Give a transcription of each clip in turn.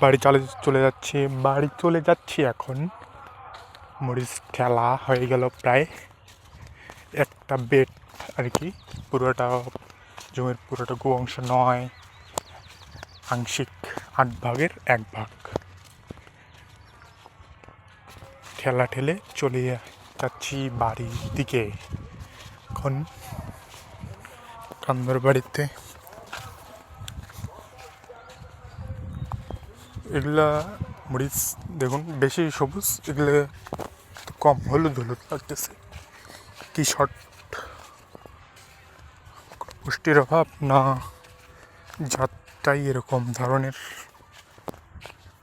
বাড়ি চলে চলে যাচ্ছি, বাড়ি চলে যাচ্ছি এখন। মরিচ ঠেলা হয়ে গেল প্রায়। একটা বেড আর কি, পুরোটা, জমির পুরোটা গো অংশ নয়, আংশিক আট ভাগের এক ভাগ। ঠেলা ঠেলে চলে যাচ্ছি বাড়ির দিকে। এখন কান্দর বাড়িতে। এগুলা মরিচ, দেখুন, বেশি সবুজ, এগুলো কম, হলুদ হলুদ লাগতেছে। কি শর্ট। পুষ্টির অভাব না জাতটাই এরকম ধরনের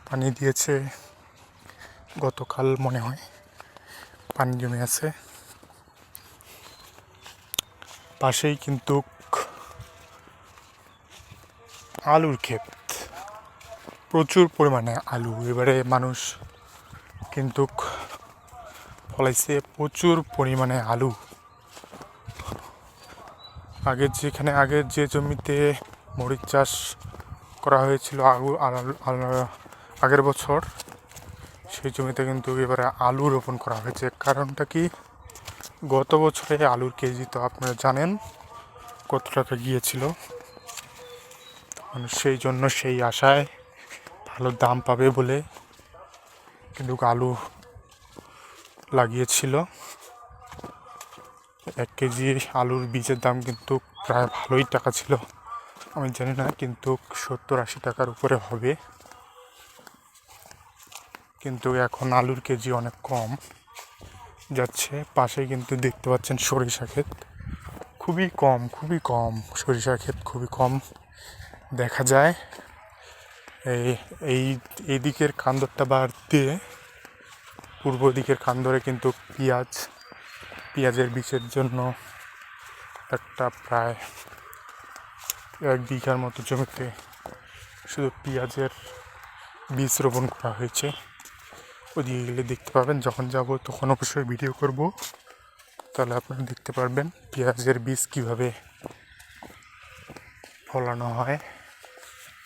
পানি দিয়েছে, গতকাল মনে হয় পানি জমে আছে। পাশেই কিন্তু আলুর ক্ষেত। প্রচুর পরিমাণে আলু। এবারে মানুষ কিন্তু ফলাইছে প্রচুর পরিমাণে আলু। আগে যেখানে, আগে যে জমিতে মরিচ চাষ করা হয়েছিল আল- আগের বছর, সেই জমিতে কিন্তু এবারে আলু রোপণ করা হয়েছে। কারণটা কি? গত বছরে আলুর কেজি তো আপনারা জানেন কত টাকা গিয়েছিল। মানুষ সেই জন্য সেই আশায় ভালো দাম পাবে বলে কিন্তু আলু লাগিয়েছিল। এক কেজি আলুর বীজের দাম কিন্তু প্রায় ভালোই টাকা ছিল। আমি জানি না কিন্তু সত্তর আশি টাকার উপরে হবে। কিন্তু এখন আলুর কেজি অনেক কম যাচ্ছে। পাশে কিন্তু দেখতে পাচ্ছেন সরিষা ক্ষেত। খুবই কম খুবই কম সরিষা ক্ষেত, খুবই কম দেখা যায়। এই এই দিকের কান্দরটা বাদ দিয়ে পূর্ব দিকের কান্দরে কিন্তু পেঁয়াজ, পেঁয়াজের বীজের জন্য একটা প্রায় এক বিঘার মতো জমিতে শুধু পেঁয়াজের বীজ রোপণ করা হয়েছে। ওদিকে গেলে দেখতে পাবেন, যখন যাব তখন অবশ্যই ভিডিও করব। তাহলে আপনারা দেখতে পারবেন পেঁয়াজের বীজ কীভাবে ফলানো হয়।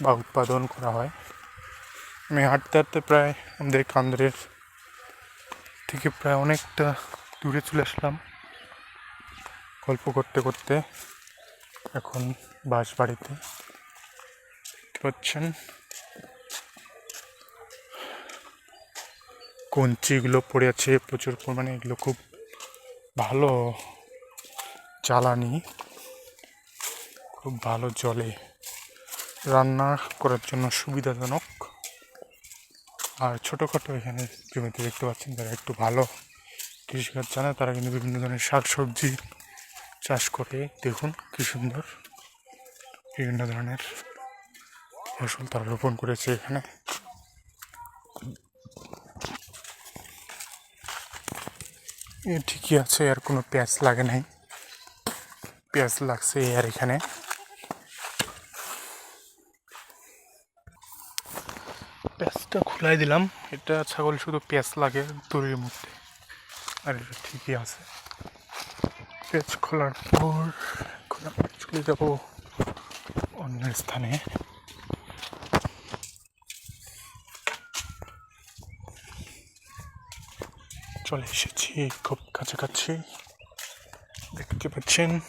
বা উৎপাদন করা হয়। আমি হাঁটতে হাঁটতে প্রায় আমাদের কান্দরের থেকে প্রায় অনেকটা দূরে চলে আসলাম। গল্প করতে করতে এখন বাস বাড়িতে দেখতে পাচ্ছেন? কঞ্চিগুলো পড়ে আছে প্রচুর পরিমাণে। এগুলো খুব ভালো জ্বালানি। খুব ভালো জলে। রান্না করার জন্য সুবিধাজনক। আর ছোটোখাটো এখানে জমিতে দেখতে পাচ্ছেন যারা একটু ভালো কৃষিকাজ জানে। তারা কিন্তু বিভিন্ন ধরনের শাক সবজি চাষ করে। দেখুন কী সুন্দর। বিভিন্ন ধরনের ফসল তারা রোপণ করেছে এখানে। ঠিকই আছে, আর কোনো পেঁয়াজ লাগে নাই। পেঁয়াজ লাগছে আর এখানে। পেঁয়াজটা খুলাই দিলাম। এটা ছাগল শুধু পেঁয়াজ লাগে দড়ির মধ্যে। আর এটা ঠিকই আছে। পেঁয়াজ খোলার পর এখন আমরা চলে যাব অন্য স্থানে। চলে এসেছি খুব কাছাকাছি। দেখতে পাচ্ছেন,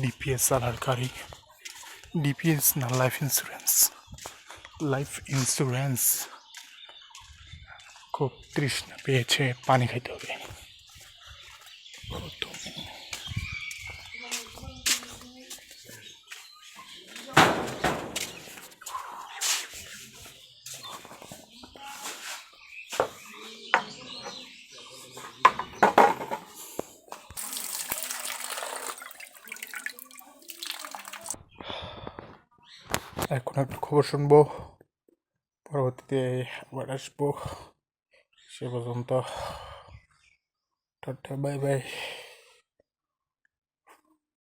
ডিপিএস আধার গাড়ি। ডিপিএস না, লাইফ ইন্স্যুরেন্স। লাইফ ইন্স্যুরেন্স খুব তৃষ্ণা পেয়েছে পানি খাইতে হবে। এখন একটু খবর শুনব। পরবর্তীতে আবার আসবো সে পর্যন্ত টাটা বাই বাই